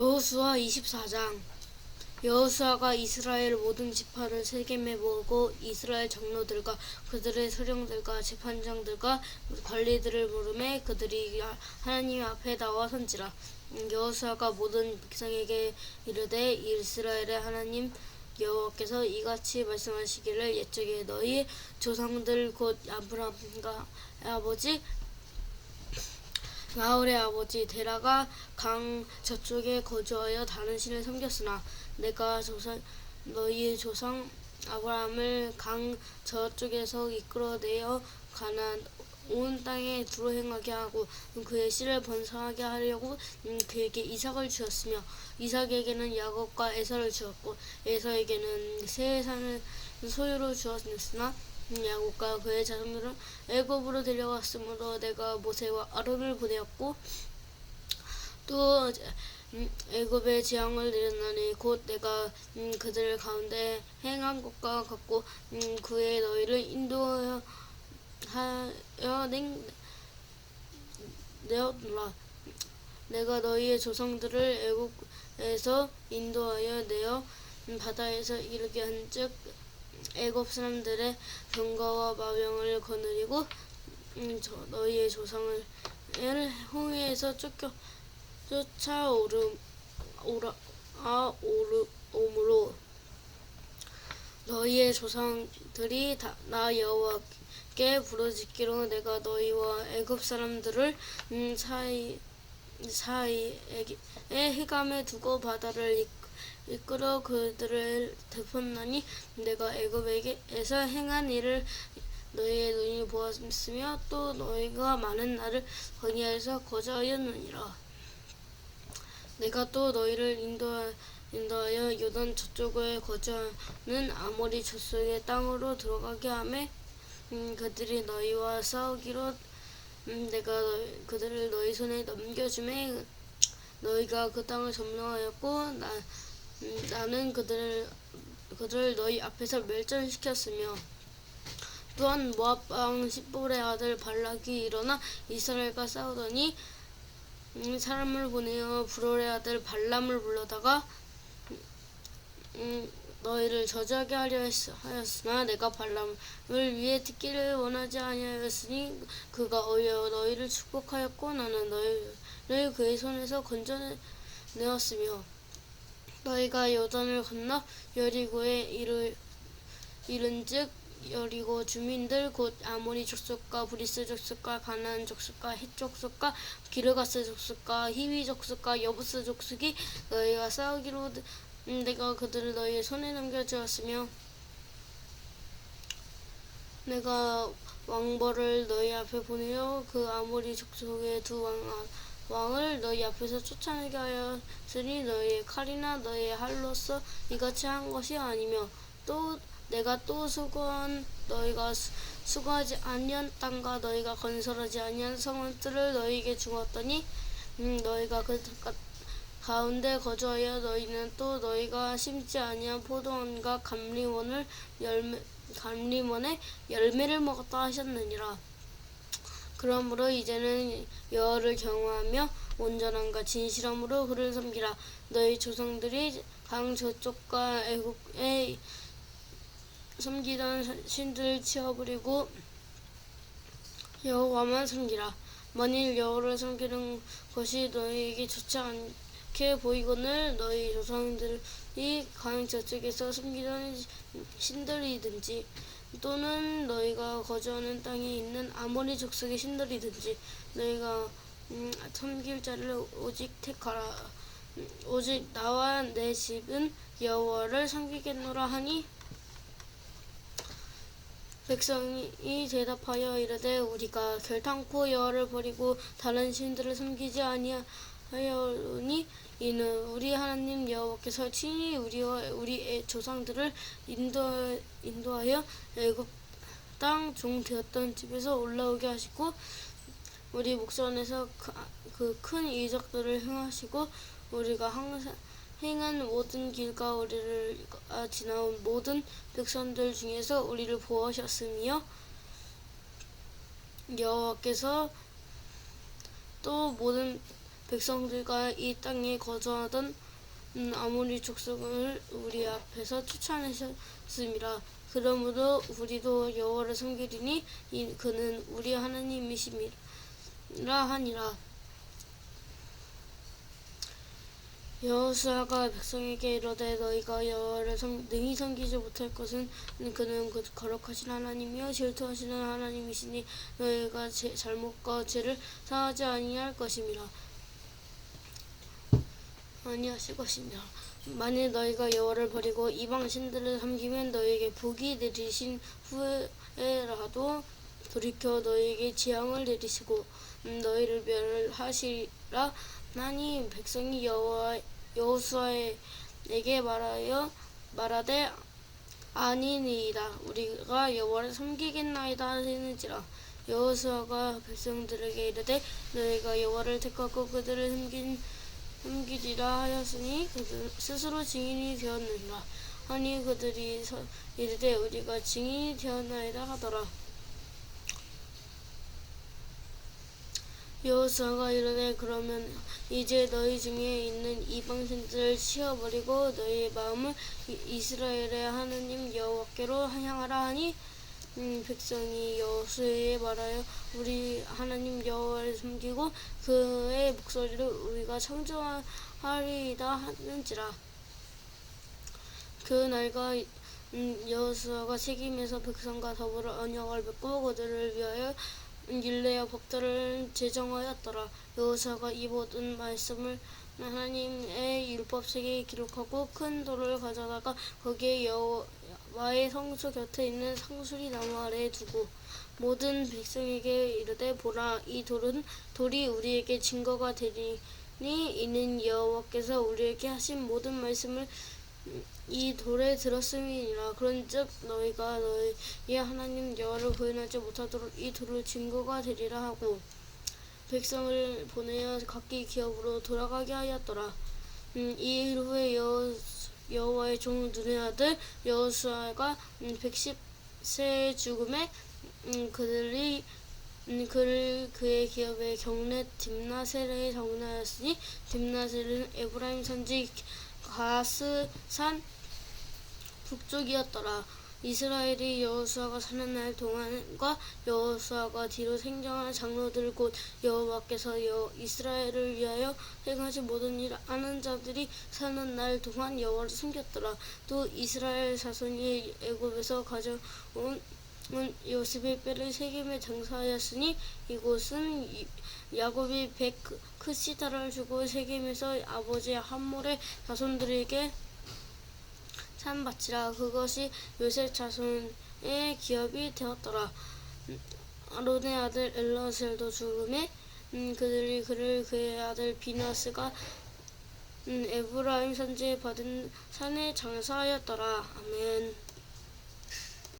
여호수아 24장. 여호수아가 이스라엘 모든 지파를 세겜에 모으고 이스라엘 장로들과 그들의 수령들과 재판장들과 관리들을 부르매 그들이 하나님 앞에 나와 선지라. 여호수아가 모든 백성에게 이르되 이스라엘의 하나님 여호와께서 이같이 말씀하시기를 옛적에 너희 조상들 곧 아브라함과 아버지 나홀의 아버지 데라가 강 저쪽에 거주하여 다른 신을 섬겼으나 내가 조상 너희 조상 아브라함을 강 저쪽에서 이끌어내어 가난 온 땅에 두루 행하게 하고 그의 씨를 번성하게 하려고 음, 그에게 이삭을 주었으며 이삭에게는 야곱과 에서를 주었고 에서에게는 세 산을 소유로 주었으나 음, 야곱과 그의 자손들은 애굽으로 데려갔으므로 내가 모세와 아론을 보내었고 또 음, 애굽의 재앙을 내렸나니 곧 내가 음, 그들 가운데 행한 것과 같고 음, 그의 너희를 인도하여 낸 내었노라. 내가 너희의 조상들을 애굽에서 인도하여 내어 음, 바다에서 이르게 한즉 애굽 사람들의 병거와 마병을 거느리고 음, 저, 너희의 조상을 홍해에서 쫓겨 쫓아오름 오라 아 오르 오므로 너희의 조상들이 다, 나 여호와께 부르짖기로 내가 너희와 애굽 사람들을 음, 사이 사이에 해감에 두고 바다를 이- 이끌어 그들을 되었나니 내가 애굽에게서 행한 일을 너희의 눈이 보았으며 또 너희가 많은 날을 거기에서 거주하였느니라. 내가 또 너희를 인도하, 인도하여 요단 저쪽에 거주하는 아모리 젖속의 땅으로 들어가게 하매 음, 그들이 너희와 싸우기로 음, 내가 너희- 그들을 너희 손에 넘겨주매 너희가 그 땅을 점령하였고 나, 음, 나는 그들을 그들을 너희 앞에서 멸절시켰으며 또한 모압 왕 십볼의 아들 발락이 일어나 이스라엘과 싸우더니 음, 사람을 보내어 불월의 아들 발람을 불러다가 음, 너희를 저주하게 하려 했- 하였으나 내가 발람을 위해 듣기를 원하지 아니하였으니 그가 오히려 너희를 축복하였고 나는 너희를 그의 손에서 건져내었으며 너희가 요단을 건너 여리고에 이르 이른즉 여리고 주민들 곧 아모리 족속과 브리스 족속과 가나안 족속과 헷 족속과 기르가스 족속과 히위 족속과 여부스 족속이 너희가 싸우기로 음, 내가 그들을 너희의 손에 넘겨주었으며 내가 왕벌을 너희 앞에 보내어 그 아모리 족속의 두 왕, 왕을 너희 앞에서 쫓아내게 하였으니 너희의 칼이나 너희의 할로서 이같이 한 것이 아니며 또 내가 또 수고한 너희가 수- 수고하지 아니한 땅과 너희가 건설하지 아니한 성들을 너희에게 주었더니 음, 너희가 그 가- 가운데 거주하여 너희는 또 너희가 심지 아니한 포도원과 감리원을 열매 감리원의 열매를 먹었다 하셨느니라. 그러므로 이제는 여호를 경외하며 온전함과 진실함으로 그를 섬기라. 너희 조상들이 강 저쪽과 애국에 섬기던 신들을 치워버리고 여호와만 섬기라. 만일 여호를 섬기는 것이 너희에게 좋지 않게 보이거늘 너희 조상들이 강 저쪽에서 섬기던 신들이든지 또는 너희가 거주하는 땅에 있는 아모리 족속의 신들이든지 너희가 음, 섬길 자를 오직 택하라. 음, 오직 나와 내 집은 여호와를 섬기겠노라 하니 백성이 대답하여 이르되 우리가 결탄코 여호와를 버리고 다른 신들을 섬기지 아니하 여니 이는 우리 하나님 여호와께서 친히 우리와 우리의 조상들을 인도 인도하여 애굽 땅 종 되었던 집에서 올라오게 하시고 우리 목전에서 그큰 이적들을 행하시고 우리가 항상 행한 모든 길과 우리를 아, 지나온 모든 백성들 중에서 우리를 보호하셨으며 여호와께서 또 모든 백성들과 이 땅에 거주하던 음, 아모리 족속을 우리 앞에서 쫓아내셨습니다. 그러므로 우리도 여호와를 섬기리니 이- 그는 우리 하나님이심이라 하니라. 여호수아가 백성에게 이르되 너희가 여호와를 섬- 능히 섬기지 못할 것은 그는 그 거룩하신 하나님이요 질투하시는 하나님이시니 너희가 제, 잘못과 죄를 사하지 아니할 것임이라 아니하실 것이니라 만일 너희가 여호와를 버리고 이방 신들을 섬기면 너희에게 복이 내리신 후에라도 돌이켜 너희에게 재앙을 내리시고 음, 너희를 멸하시라. 하니 백성이 여호와 여호수아에게 말하여 말하되 아니니이다. 우리가 여호와를 섬기겠나이다 하시는지라. 여호수아가 백성들에게 이르되 너희가 여호와를 택하고 그들을 섬긴 섬기리라 하였으니 그들 스스로 증인이 되었느니라. 하니 그들이 서- 이르되 우리가 증인이 되었나이다 하더라. 여호수아가 이르되 그러면 이제 너희 중에 있는 이방신들을 치워버리고 너희의 마음을 이- 이스라엘의 하나님 여호와께로 향하라 하니 음, 백성이 여호수아에 말하여 우리 하나님 여호와를 섬기고 그의 목소리를 우리가 청정하리이다 하는지라 그 날과 음, 여호수아가 책임에서 백성과 더불어 언약을 맺고 그들을 위하여 율례와 법들을 제정하였더라. 여호수아가 이 모든 말씀을 하나님의 율법 책에 기록하고 큰 돌을 가져다가 거기에 여호와의 성소 곁에 있는 상수리 나무 아래에 두고 모든 백성에게 이르되 보라 이 돌은 돌이 우리에게 증거가 되리니 이는 여호와께서 우리에게 하신 모든 말씀을 이 돌에 들었음이니라. 그런즉 너희가 너희의 하나님 여호와를 부인하지 못하도록 이 돌을 증거가 되리라 하고 백성을 보내어 각기 기업으로 돌아가게 하였더라 음, 이일 후에 여호, 여호와의 종 눈의 아들 여호수아가 음, 110세의 죽음에 음, 그들이 음, 그를 그의 기업의 경내 딥나셀에 정나였으니 딥나셀은 에브라임 선지 가스산 북쪽이었더라. 이스라엘이 여호수아가 사는 날 동안과 여호수아가 뒤로 생존한 장로들 곧 여호와께서 여 이스라엘을 위하여 행하신 모든 일 아는 자들이 사는 날 동안 여호와를 숨겼더라. 또 이스라엘 자손이 애굽에서 가져온 은 요셉의 뼈를 세겜에 장사하였으니 이곳은 이- 야곱이 백 크시다를 주고 세겜에서 아버지 함몰의 자손들에게 산 바치라. 그것이 요셉 자손의 기업이 되었더라. 음, 아론의 아들 엘라셀도 죽음에 음, 그들이 그를 그의 아들 비나스가 음, 에브라임 선지에 받은 산에 장사하였더라. 아멘